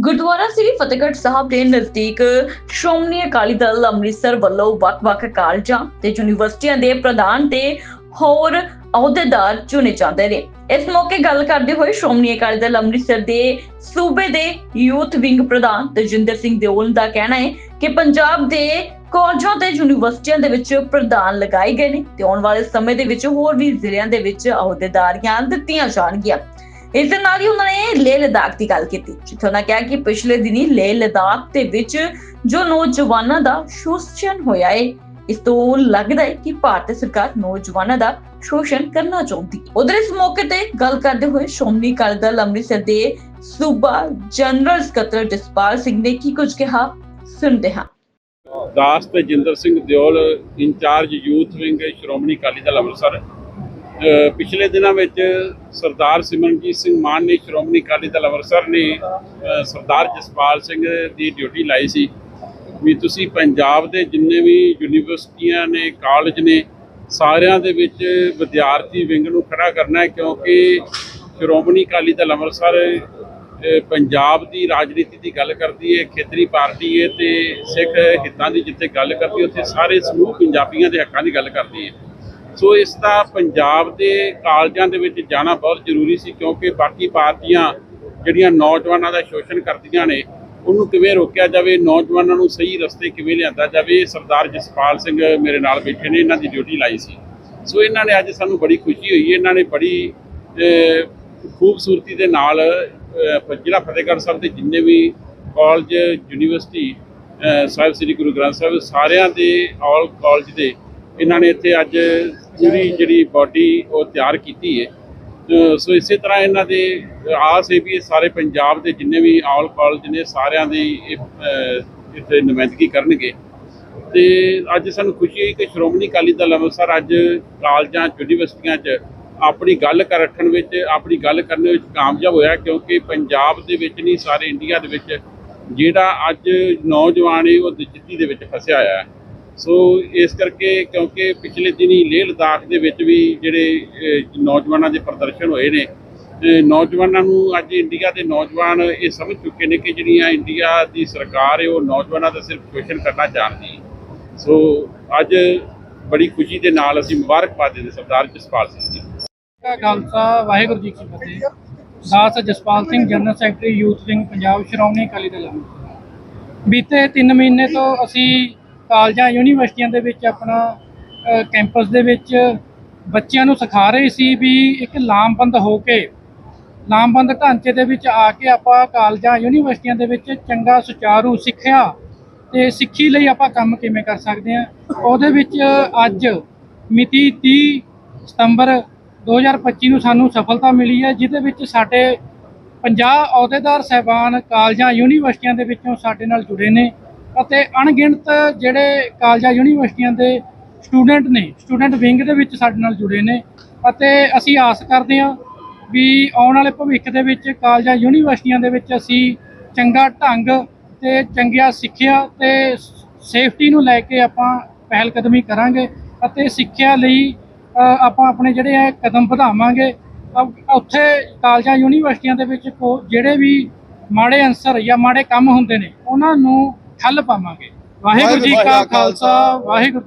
ਗੁਰਦੁਆਰਾ ਸ੍ਰੀ ਫਤਿਹਗੜ੍ਹ ਸਾਹਿਬ ਦੇ ਨਜ਼ਦੀਕ ਸ਼੍ਰੋਮਣੀ ਅਕਾਲੀ ਦਲ ਅੰਮ੍ਰਿਤਸਰ ਵੱਲੋਂ ਵੱਖ-ਵੱਖ ਕਾਲਜਾਂ ਤੇ ਯੂਨੀਵਰਸਿਟੀਆਂ ਦੇ ਪ੍ਰਧਾਨ ਤੇ ਹੋਰ ਅਹੁਦੇਦਾਰ ਚੁਣੇ ਜਾਂਦੇ ਨੇ। ਇਸ ਮੌਕੇ ਗੱਲ ਕਰਦੇ ਹੋਏ ਸ਼੍ਰੋਮਣੀ ਅਕਾਲੀ ਦਲ ਅੰਮ੍ਰਿਤਸਰ ਦੇ ਸੂਬੇ ਦੇ ਯੂਥ ਵਿੰਗ ਪ੍ਰਧਾਨ ਤਜਿੰਦਰ ਸਿੰਘ ਦਿਓਲ ਦਾ ਕਹਿਣਾ ਹੈ ਕਿ ਪੰਜਾਬ ਦੇ ਕਾਲਜਾਂ ਤੇ ਯੂਨੀਵਰਸਿਟੀਆਂ ਦੇ ਵਿੱਚ ਪ੍ਰਧਾਨ ਲਗਾਏ ਗਏ ਨੇ ਤੇ ਆਉਣ ਵਾਲੇ ਸਮੇਂ ਦੇ ਵਿੱਚ ਹੋਰ ਵੀ ਜ਼ਿਲ੍ਹਿਆਂ ਦੇ ਵਿੱਚ ਅਹੁਦੇਦਾਰੀਆਂ ਦਿੱਤੀਆਂ ਜਾਣਗੀਆਂ। ਇਸ ਦੇ ਨਾਲ ਹੀ ਉਹਨਾਂ ਨੇ ਲੇਹ ਲਦਾਖ ਦੀ ਗੱਲ ਕੀਤੀ, ਜਿੱਥੇ ਉਹਨਾਂ ਕਿਹਾ ਕਿ ਪਿਛਲੇ ਦਿਨੀ ਲੇਹ ਲਦਾਖ ਦੇ ਵਿੱਚ ਜੋ ਨੌਜਵਾਨਾਂ ਦਾ ਸ਼ੋਸ਼ਣ ਹੋਇਆ ਹੈ ਇਸ ਤੋਂ ਲੱਗਦਾ ਹੈ ਕਿ ਭਾਰਤ ਸਰਕਾਰ ਨੌਜਵਾਨਾਂ ਦਾ ਸ਼ੋਸ਼ਣ ਕਰਨਾ ਚਾਹੁੰਦੀ। ਹੈ ਉਧਰ ਇਸ ਮੌਕੇ ਤੇ ਗੱਲ ਕਰਦੇ ਹੋਏ ਸ਼੍ਰੋਮਣੀ ਅਕਾਲੀ ਦਲ ਅੰਮ੍ਰਿਤਸਰ ਦੇ ਸੂਬਾ ਜਨਰਲ ਸਕੱਤਰ ਜਸਪਾਲ ਸਿੰਘ ਨੇ ਕੀ ਕੁਝ ਕਿਹਾ, ਸੁਣਦੇ ਹਾਂ। ਦਾਸ Tejinder Singh Deol, incharge youth wing Shiromani Akali Dal Amritsar ਪਿਛਲੇ ਦਿਨਾਂ ਵਿੱਚ ਸਰਦਾਰ ਸਿਮਰਨਜੀਤ ਸਿੰਘ ਮਾਨ ਨੇ ਸ਼੍ਰੋਮਣੀ ਅਕਾਲੀ ਦਲ ਅੰਮ੍ਰਿਤਸਰ ਨੇ ਸਰਦਾਰ ਜਸਪਾਲ ਸਿੰਘ ਦੀ ਡਿਊਟੀ ਲਾਈ ਸੀ। ਵੀ ਤੁਸੀਂ ਪੰਜਾਬ ਦੇ ਜਿੰਨੇ ਵੀ ਯੂਨੀਵਰਸਿਟੀਆਂ ਨੇ, ਕਾਲਜ ਨੇ, ਸਾਰਿਆਂ ਦੇ ਵਿੱਚ ਵਿਦਿਆਰਥੀ ਵਿੰਗ ਨੂੰ ਖੜਾ ਕਰਨਾ ਹੈ ਕਿਉਂਕਿ ਸ਼੍ਰੋਮਣੀ ਅਕਾਲੀ ਦਲ ਅੰਮ੍ਰਿਤਸਰ ਪੰਜਾਬ ਦੀ ਰਾਜਨੀਤੀ ਦੀ ਗੱਲ ਕਰਦੀ ਹੈ ਖੇਤਰੀ ਪਾਰਟੀ ਹੈ ਤੇ ਸਿੱਖ ਹਿੱਤਾਂ ਦੀ ਜਿੱਥੇ ਗੱਲ ਕਰਦੀ ਹੈ ਉੱਥੇ ਸਾਰੇ ਸਮੂਹ ਪੰਜਾਬੀਆਂ ਦੇ ਹੱਕਾਂ ਦੀ ਗੱਲ ਕਰਦੀ ਹੈ ਸੋ ਇਸ ਦਾ ਪੰਜਾਬ ਦੇ ਕਾਲਜਾਂ ਦੇ ਵਿੱਚ ਜਾਣਾ ਬਹੁਤ ਜ਼ਰੂਰੀ ਸੀ ਕਿਉਂਕਿ ਬਾਕੀ ਪਾਰਟੀਆਂ ਜਿਹੜੀਆਂ ਨੌਜਵਾਨਾਂ ਦਾ ਸ਼ੋਸ਼ਣ ਕਰਦੀਆਂ ਨੇ ਉਹਨੂੰ ਕਿਵੇਂ ਰੋਕਿਆ ਜਾਵੇ ਨੌਜਵਾਨਾਂ ਨੂੰ ਸਹੀ ਰਸਤੇ ਕਿਵੇਂ ਲਿਆਂਦਾ ਜਾਵੇ ਸਰਦਾਰ ਜਸਪਾਲ ਸਿੰਘ ਮੇਰੇ ਨਾਲ ਬੈਠੇ ਨੇ ਇਹਨਾਂ ਦੀ ਡਿਊਟੀ ਲਾਈ ਸੀ। ਸੋ ਇਹਨਾਂ ਨੇ ਅੱਜ ਸਾਨੂੰ ਬੜੀ ਖੁਸ਼ੀ ਹੋਈ ਇਹਨਾਂ ਨੇ ਬੜੀ ਖੂਬਸੂਰਤੀ ਦੇ ਨਾਲ ਅਹ, ਜ਼ਿਲ੍ਹਾ ਫਤਿਹਗੜ੍ਹ ਸਾਹਿਬ ਦੇ ਜਿੰਨੇ ਵੀ ਕਾਲਜ ਯੂਨੀਵਰਸਿਟੀ ਸਾਹਿਬ ਸ੍ਰੀ ਗੁਰੂ ਗ੍ਰੰਥ ਸਾਹਿਬ ਸਾਰਿਆਂ ਦੇ ਆਲ ਕਾਲਜ ਦੇ ਇਹਨਾਂ ਨੇ ਇੱਥੇ ਅੱਜ ਪੂਰੀ ਜਿਹੜੀ ਬਾਡੀ ਉਹ ਤਿਆਰ ਕੀਤੀ ਹੈ। ਸੋ ਇਸੇ ਤਰ੍ਹਾਂ ਇਹਨਾਂ ਦੇ ਆਸ ਹੈ ਵੀ ਇਹ ਸਾਰੇ ਪੰਜਾਬ ਦੇ ਜਿੰਨੇ ਵੀ ਆਲ ਕਾਲਜ ਨੇ ਸਾਰਿਆਂ ਦੀ ਇਹ, ਇੱਥੇ ਨੁਮਾਇੰਦਗੀ ਕਰਨਗੇ। ਤੇ ਅੱਜ ਸਾਨੂੰ ਖੁਸ਼ੀ ਹੋਈ ਕਿ ਸ਼੍ਰੋਮਣੀ ਅਕਾਲੀ ਦਲ ਅੰਮ੍ਰਿਤਸਰ ਅੱਜ ਕਾਲਜਾਂ ਯੂਨੀਵਰਸਿਟੀਆਂ 'ਚ ਆਪਣੀ ਗੱਲ ਕਰ ਰੱਖਣ ਵਿੱਚ ਆਪਣੀ ਗੱਲ ਕਰਨ ਵਿੱਚ ਕਾਮਯਾਬ ਹੋਇਆ ਕਿਉਂਕਿ ਪੰਜਾਬ ਦੇ ਵਿੱਚ ਨਹੀਂ ਸਾਰੇ ਇੰਡੀਆ ਦੇ ਵਿੱਚ ਜਿਹੜਾ ਅੱਜ ਨੌਜਵਾਨ ਹੈ ਉਹ ਦਿੱਤੀ ਦੇ ਵਿੱਚ ਫਸਿਆ ਹੋਇਆ ਹੈ। ਸੋ ਇਸ ਕਰਕੇ ਕਿਉਂਕਿ ਪਿਛਲੇ ਦਿਨੀ ਲੇਹ ਲਦਾਖ ਦੇ ਵਿੱਚ ਵੀ ਜਿਹੜੇ ਨੌਜਵਾਨਾਂ ਦੇ ਪ੍ਰਦਰਸ਼ਨ ਹੋਏ ਨੇ, ਤੇ ਨੌਜਵਾਨਾਂ ਨੂੰ ਅੱਜ ਇੰਡੀਆ ਦੇ ਨੌਜਵਾਨ ਇਹ ਸਮਝ ਚੁੱਕੇ ਨੇ ਕਿ ਜਿਹੜੀਆਂ ਇੰਡੀਆ ਦੀ ਸਰਕਾਰ ਹੈ, ਉਹ ਨੌਜਵਾਨਾਂ ਦਾ ਸਿਰਫ ਸ਼ੋਸ਼ਣ ਕਰਨਾ ਚਾਹੁੰਦੀ ਹੈ। ਸੋ ਅੱਜ ਬੜੀ ਖੁਸ਼ੀ ਦੇ ਨਾਲ ਅਸੀਂ ਮੁਬਾਰਕਬਾਦ ਦਿੰਦੇ ਸਰਦਾਰ ਜਸਪਾਲ ਸਿੰਘ ਜੀ। ਕਾ ਖਾਲਸਾ, ਵਾਹਿਗੁਰੂ ਜੀ ਕੀ ਫਤਿਹ। ਦਾਸ Jaspal Singh, general secretary, youth wing, Punjab Shiromani Akali Dal. ਬੀਤੇ 3 ਮਹੀਨੇ ਤੋਂ ਅਸੀਂ ਕਾਲਜਾਂ, ਯੂਨੀਵਰਸਿਟੀਆਂ ਦੇ ਵਿੱਚ ਆਪਣਾ ਕੈਂਪਸ ਦੇ ਵਿੱਚ ਬੱਚਿਆਂ ਨੂੰ ਸਿਖਾ ਰਹੇ ਸੀ ਵੀ ਇੱਕ ਲਾਮਬੰਦ ਹੋ ਕੇ, ਲਾਮਬੰਦ ਢਾਂਚੇ ਦੇ ਵਿੱਚ ਆ ਕੇ ਆਪਾਂ ਕਾਲਜਾਂ, ਯੂਨੀਵਰਸਿਟੀਆਂ ਦੇ ਵਿੱਚ ਚੰਗਾ ਸੁਚਾਰੂ ਸਿੱਖਿਆ ਤੇ ਸਿੱਖੀ ਲਈ ਆਪਾਂ ਕੰਮ ਕਿਵੇਂ ਕਰ ਸਕਦੇ ਹਾਂ। ਉਹਦੇ ਵਿੱਚ ਅੱਜ ਮਿਤੀ 30 ਸਤੰਬਰ 2025 ਨੂੰ ਸਾਨੂੰ ਸਫਲਤਾ ਮਿਲੀ ਹੈ, ਜਿਹਦੇ ਵਿੱਚ ਸਾਡੇ 50 ਅਹੁਦੇਦਾਰ ਸਹਿਬਾਨ ਕਾਲਜਾਂ, ਯੂਨੀਵਰਸਿਟੀਆਂ ਦੇ ਵਿੱਚੋਂ ਸਾਡੇ ਨਾਲ ਜੁੜੇ ਨੇ। ਅਤੇ ਅਣਗਿਣਤ ਜਿਹੜੇ ਕਾਲਜਾਂ, ਯੂਨੀਵਰਸਿਟੀਆਂ ਦੇ ਸਟੂਡੈਂਟ ਨੇ, ਸਟੂਡੈਂਟ ਵਿੰਗ ਦੇ ਵਿੱਚ ਸਾਡੇ ਨਾਲ ਜੁੜੇ ਨੇ ਅਤੇ ਅਸੀਂ ਆਸ ਕਰਦੇ ਹਾਂ ਵੀ ਆਉਣ ਵਾਲੇ ਭਵਿੱਖ ਦੇ ਵਿੱਚ ਕਾਲਜਾਂ, ਯੂਨੀਵਰਸਿਟੀਆਂ ਦੇ ਵਿੱਚ ਅਸੀਂ ਚੰਗਾ ਢੰਗ ਤੇ ਚੰਗੀਆਂ ਸਿੱਖਿਆ ਤੇ ਸੇਫਟੀ ਨੂੰ ਲੈ ਕੇ ਆਪਾਂ ਪਹਿਲ ਕਦਮੀ ਕਰਾਂਗੇ ਅਤੇ ਸਿੱਖਿਆ ਲਈ ਆਪਾਂ ਆਪਣੇ ਜਿਹੜੇ ਹੈ ਕਦਮ ਵਧਾਵਾਂਗੇ। ਉੱਥੇ ਕਾਲਜਾਂ, ਯੂਨੀਵਰਸਿਟੀਆਂ ਦੇ ਵਿੱਚ ਕੋ- ਜਿਹੜੇ ਵੀ ਮਾੜੇ ਅੰਸਰ ਜਾਂ ਮਾੜੇ ਕੰਮ ਹੁੰਦੇ ਨੇ, ਉਹਨਾਂ ਨੂੰ ਠੱਲ ਪਾਵਾਂਗੇ ਵਾਹਿਗੁਰੂ ਜੀ ਕਾ ਖਾਲਸਾ ਵਾਹਿਗੁਰੂ।